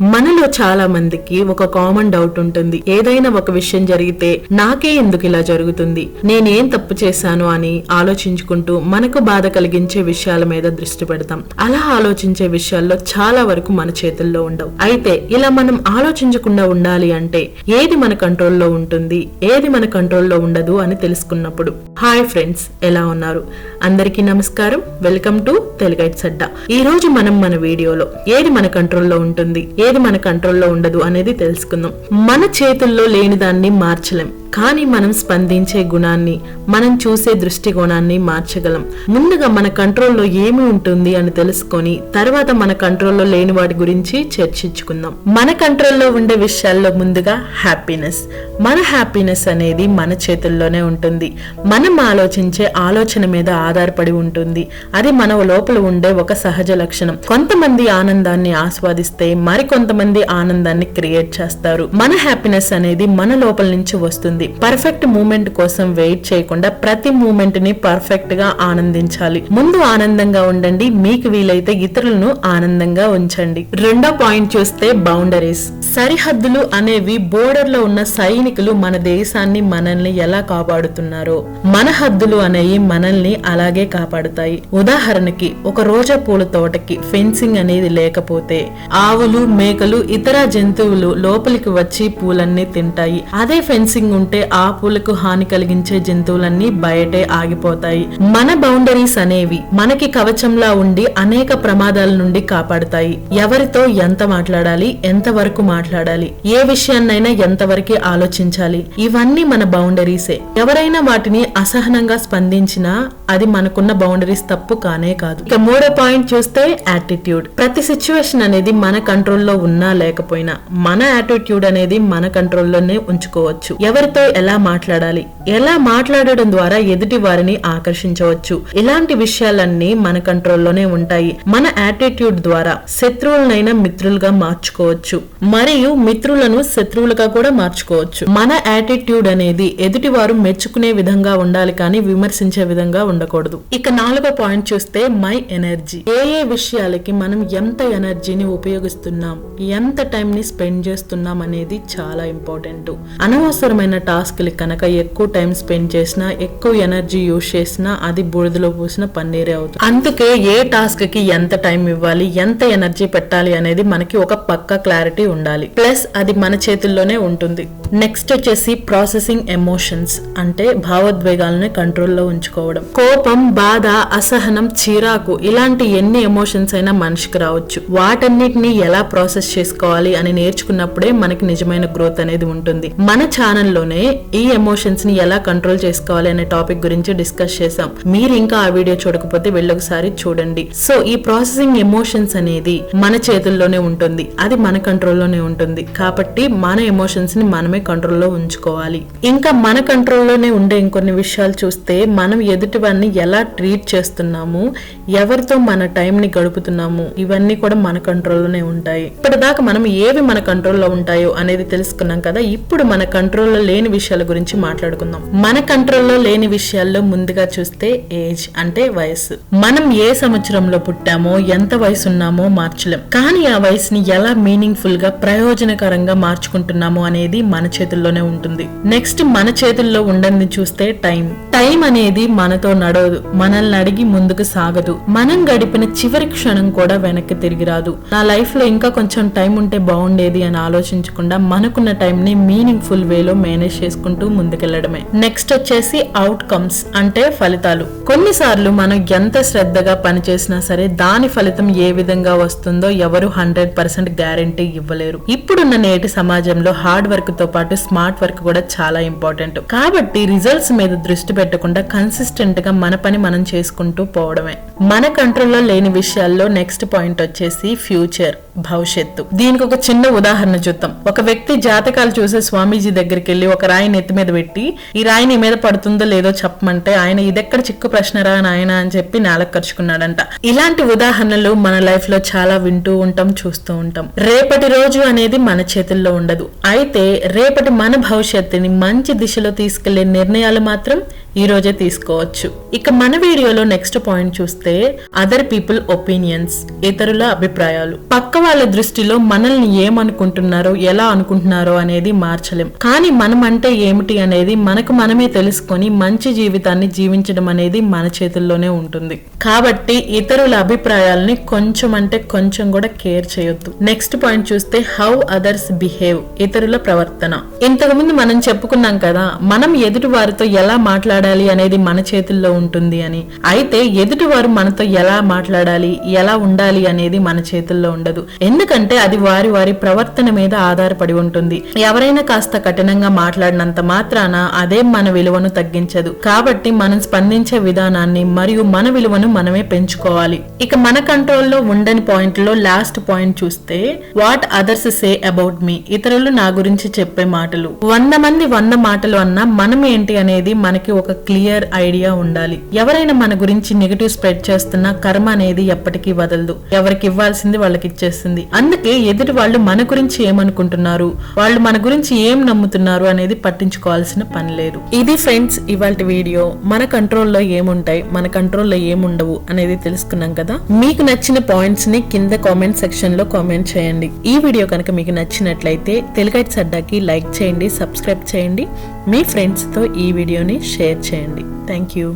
మనలో చాలా మందికి ఒక కామన్ డౌట్ ఉంటుంది. ఏదైనా ఒక విషయం జరిగితే నాకే ఎందుకు ఇలా జరుగుతుంది? నేనేం తప్పు చేశాను అని ఆలోచించుకుంటూ మనకు బాధ కలిగించే విషయాల మీద దృష్టి పెడతాం. అలా ఆలోచించే విషయాల్లో చాలా వరకు మన చేతుల్లో ఉండవు. అయితే ఇలా మనం ఆలోచించకుండా ఉండాలి అంటే ఏది మన కంట్రోల్లో ఉంటుంది ఏది మన కంట్రోల్లో ఉండదు అని తెలుసుకున్నప్పుడు. హాయ్ ఫ్రెండ్స్ ఎలా ఉన్నారు? అందరికీ నమస్కారం. వెల్కమ్ టు తెలుగైట్ అడ్డా ఈ రోజు మనం మన వీడియోలో ఏది మన కంట్రోల్లో ఉంటుంది ఏది మన కంట్రోల్లో ఉండదు అనేది తెలుసుకుందాం. మన చేతుల్లో లేని దాన్ని మార్చలేం. కానీ మనం స్పందించే గుణాన్ని మనం చూసే దృష్టికోణాన్ని మార్చగలం. ముందుగా మన కంట్రోల్లో ఏమి ఉంటుంది అని తెలుసుకొని తర్వాత మన కంట్రోల్లో లేని వాటి గురించి చర్చించుకుందాం. మన కంట్రోల్లో ఉండే విషయాల్లో ముందుగా హ్యాపీనెస్. మన హ్యాపీనెస్ అనేది మన చేతుల్లోనే ఉంటుంది. మనం ఆలోచించే ఆలోచన మీద ఆధారపడి ఉంటుంది. అది మన లోపల ఉండే ఒక సహజ లక్షణం. కొంతమంది ఆనందాన్ని ఆస్వాదిస్తే మరికొంతమంది ఆనందాన్ని క్రియేట్ చేస్తారు. మన హ్యాపీనెస్ అనేది మన లోపల నుంచి వస్తుంది. పర్ఫెక్ట్ మూమెంట్ కోసం వెయిట్ చేయకుండా ప్రతి మూమెంట్ని పర్ఫెక్ట్గా ఆనందించాలి. ముందు ఆనందంగా ఉండండి మీకు వీలైతే ఇతరులను ఆనందంగా ఉంచండి. రెండో పాయింట్ చూస్తే బౌండరీస్ సరిహద్దులు అనేవి బోర్డర్లో ఉన్న సైనికులు మన దేశాన్ని మనల్ని ఎలా కాపాడుతున్నారో. మన హద్దులు అనేవి మనల్ని అలాగే కాపాడుతాయి. ఉదాహరణకి ఒక రోజా పూల తోటకి ఫెన్సింగ్ అనేది లేకపోతే ఆవులు మేకలు ఇతర జంతువులు లోపలికి వచ్చి పూలన్నీ తింటాయి. అదే ఫెన్సింగ్ ఉంటే ఆ పూలకు హాని కలిగించే జంతువులన్నీ బయటే ఆగిపోతాయి. మన బౌండరీస్ అనేవి మనకి కవచంలా ఉండి అనేక ప్రమాదాల నుండి కాపాడుతాయి. ఎవరితో ఎంత మాట్లాడాలి ఎంత వరకు మాట్లాడాలి ఏ విషయాన్నైనా ఎంతవరకు ఆలోచించాలి. ఇవన్నీ మన బౌండరీసే. ఎవరైనా వాటిని అసహనంగా స్పందించినా అది మనకున్న బౌండరీస్ తప్పు కానే కాదు. ఇక మూడో పాయింట్ చూస్తే యాటిట్యూడ్. ప్రతి సిచ్యువేషన్ అనేది మన కంట్రోల్లో ఉన్నా లేకపోయినా మన యాటిట్యూడ్ అనేది మన కంట్రోల్లోనే ఉంచుకోవచ్చు. ఎవరితో ఎలా మాట్లాడాలి? ఎలా మాట్లాడడం ద్వారా ఎదుటి వారిని ఆకర్షించవచ్చు? ఇలాంటి విషయాలన్నీ మన కంట్రోల్లోనే ఉంటాయి. మన యాటిట్యూడ్ ద్వారా శత్రువులనైనా మిత్రులుగా మార్చుకోవచ్చు. మరియు మిత్రులను శత్రువులుగా కూడా మార్చుకోవచ్చు. మన యాటిట్యూడ్ అనేది ఎదుటి వారు మెచ్చుకునే విధంగా ఉండాలి కానీ విమర్శించే విధంగా ఉండకూడదు. ఇక నాలుగో పాయింట్ చూస్తే మై ఎనర్జీ. ఏ ఏ విషయాలకి మనం ఎంత ఎనర్జీని ఉపయోగిస్తున్నాం? ఎంత టైం ని స్పెండ్ చేస్తున్నాం అనేది చాలా ఇంపార్టెంట్. అనవసరమైన టాస్క్లు కనుక ఎక్కువ టైం స్పెండ్ చేసినా ఎక్కువ ఎనర్జీ యూజ్ చేసినా అది బూడిదలో పూసిన పన్నీరే అవుతుంది. అందుకే ఏ టాస్క్కి ఎంత టైం ఇవ్వాలి ఎంత ఎనర్జీ పెట్టాలి అనేది మనకి ఒక పక్క క్లారిటీ ఉండాలి. ప్లస్ అది మన చేతుల్లోనే ఉంటుంది. నెక్స్ట్ వచ్చేసి ప్రాసెసింగ్ ఎమోషన్స్ అంటే భావోద్వేగాలను కంట్రోల్లో ఉంచుకోవడం. కోపం బాధ అసహనం చిరాకు ఇలాంటి ఎన్ని ఎమోషన్స్ అయినా మనిషికి రావచ్చు. వాటన్నిటిని ఎలా ప్రాసెస్ చేసుకోవాలి అని నేర్చుకున్నప్పుడే మనకి నిజమైన గ్రోత్ అనేది ఉంటుంది. మన ఛానల్లోనే ఈ ఎమోషన్స్ని ఎలా కంట్రోల్ చేసుకోవాలి అనే టాపిక్ గురించి డిస్కస్ చేసాం మీరు ఇంకా ఆ వీడియో చూడకపోతే వెళ్ళొకసారి చూడండి. సో ఈ ప్రాసెసింగ్ ఎమోషన్స్ అనేది మన చేతుల్లోనే ఉంటుంది. అది మన కంట్రోల్లోనే ఉంటుంది. కాబట్టి మన ఎమోషన్స్ని మనమే కంట్రోల్లో ఉంచుకోవాలి. ఇంకా మన కంట్రోల్లోనే ఉండే ఇంకొన్ని విషయాలు చూస్తే మనం ఎదుటి వారిని ఎలా ట్రీట్ చేస్తున్నాము ఎవరితో మన టైం ని గడుపుతున్నాము ఇవన్నీ కూడా మన కంట్రోల్లోనే ఉంటాయి. ఇప్పటిదాకా మనం ఏవి మన కంట్రోల్లో ఉంటాయో అనేది తెలుసుకున్నాం కదా ఇప్పుడు మన కంట్రోల్లో లేని విషయాల గురించి మాట్లాడుకుందాం. మన కంట్రోల్లో లేని విషయాల్లో ముందుగా చూస్తే ఏజ్ అంటే వయసు మనం ఏ సంవత్సరంలో పుట్టామో ఎంత వయసు ఉన్నామో మార్చలేం. కానీ ఆ వయసుని ఎలా మీనింగ్ఫుల్గా ప్రయోజనకరంగా మార్చుకుంటున్నామో అనేది మన చేతుల్లోనే ఉంటుంది. నెక్స్ట్ మన చేతుల్లో ఉండని చూస్తే టైం టైం అనేది మనతో నడవదు. మనల్ని అడిగి ముందుకు సాగదు. మనం గడిపిన చివరి క్షణం కూడా వెనక్కి తిరిగి రాదు. నా లైఫ్లో ఇంకా కొంచెం టైం ఉంటే బాగుండేది అని ఆలోచించకుండా మనకున్న టైం ని మీనింగ్ఫుల్ వేలో మేనేజ్ చేసుకుంటూ ముందుకెళ్ళడమే. నెక్స్ట్ వచ్చేసి అవుట్కమ్స్ అంటే ఫలితాలు. కొన్నిసార్లు మనం ఎంత శ్రద్ధగా పనిచేసినా సరే దాని ఫలితం ఏ విధంగా వస్తుందో ఎవరు హండ్రెడ్ పర్సెంట్ గ్యారంటీ ఇవ్వలేరు. ఇప్పుడున్న నేటి సమాజంలో హార్డ్ వర్క్తో పాటు స్మార్ట్ వర్క్ కూడా చాలా ఇంపార్టెంట్. కాబట్టి రిజల్ట్స్ మీద దృష్టి పెట్టకుండా కన్సిస్టెంట్గా మన పని మనం చేసుకుంటూ పోవడమే. మన కంట్రోల్లో లేని విషయాల్లో నెక్స్ట్ పాయింట్ వచ్చేసి ఫ్యూచర్ భవిష్యత్తు. దీనికి ఒక చిన్న ఉదాహరణ చూద్దాం. ఒక వ్యక్తి జాతకాలు చూసే స్వామీజీ దగ్గరికి వెళ్ళి ఒక రాయి నెత్తి మీద పెట్టి ఈ రాయి నీ మీద పడుతుందో లేదో చెప్పమంటే ఆయన ఇదెక్కడ చిక్కు ప్రశ్నరా నాయన అని చెప్పి నేలకు ఖర్చుకున్నాడంట ఇలాంటి ఉదాహరణలు మన లైఫ్లో చాలా వింటూ ఉంటాం చూస్తూ ఉంటాం. రేపటి రోజు అనేది మన చేతుల్లో ఉండదు. అయితే రేపటి మన భవిష్యత్తుని మంచి దిశలో తీసుకెళ్ళే నిర్ణయాలు మాత్రం ఈ రోజే తీసుకోవచ్చు. ఇక మన వీడియోలో నెక్స్ట్ పాయింట్ చూస్తే అదర్ పీపుల్ ఒపీనియన్స్ ఇతరుల అభిప్రాయాలు. పక్క వాళ్ళ దృష్టిలో మనల్ని ఏమనుకుంటున్నారో ఎలా అనుకుంటున్నారో అనేది మార్చలేం. కానీ మనం అంటే ఏమిటి అనేది మనకు మనమే తెలుసుకొని మంచి జీవితాన్ని జీవించడం అనేది మన చేతుల్లోనే ఉంటుంది. కాబట్టి ఇతరుల అభిప్రాయాలని కొంచెం అంటే కొంచెం కూడా కేర్ చేయొద్దు. నెక్స్ట్ పాయింట్ చూస్తే హౌ అదర్స్ బిహేవ్ ఇతరుల ప్రవర్తన. ఇంతకుముందు మనం చెప్పుకున్నాం కదా మనం ఎదుటి వారితో ఎలా మాట్లాడాలి అనేది మన చేతుల్లో ఉంటుంది అని. అయితే ఎదుటి వారు మనతో ఎలా మాట్లాడాలి ఎలా ఉండాలి అనేది మన చేతుల్లో ఉండదు. ఎందుకంటే అది వారి వారి ప్రవర్తన మీద ఆధారపడి ఉంటుంది. ఎవరైనా కాస్త కఠినంగా మాట్లాడినంత మాత్రాన అదే మన విలువను తగ్గించదు. కాబట్టి మనం స్పందించే విధానాన్ని మరియు మన విలువను మనమే పెంచుకోవాలి. ఇక మన కంట్రోల్లో ఉండని పాయింట్లో లాస్ట్ పాయింట్ చూస్తే what others say about me? ఇతరులు నా గురించి చెప్పే మాటలు. వంద మంది వంద మాటలు అన్నా మనం ఏంటి అనేది మనకి ఒక క్లియర్ ఐడియా ఉండాలి. ఎవరైనా మన గురించి నెగిటివ్ స్ప్రెడ్ చేస్తున్నా కర్మ అనేది ఎప్పటికీ వదలదు. ఎవరికి ఇవ్వాల్సింది వాళ్ళకి ఇచ్చేస్తుంది. అందుకే ఎదుటి వాళ్ళు మన గురించి ఏమనుకుంటున్నారు? వాళ్ళు మన గురించి ఏం నమ్ముతున్నారు అనేది పట్టించుకోవాల్సిన పని లేదు. ఇది ఫ్రెండ్స్ ఇవాళ వీడియో. మన కంట్రోల్లో ఏముంటాయి? మన కంట్రోల్లో ఏముండవు? అనేది తెలుసుకున్నాం కదా? మీకు నచ్చిన పాయింట్స్ని కింద కామెంట్ సెక్షన్లో కామెంట్ చేయండి. ఈ వీడియో కనుక మీకు నచ్చినట్లయితే తెలుగైట్ సడ్డాకి లైక్ చేయండి సబ్స్క్రైబ్ చేయండి. మీ ఫ్రెండ్స్తో ఈ వీడియోని షేర్ చేయండి. Thank you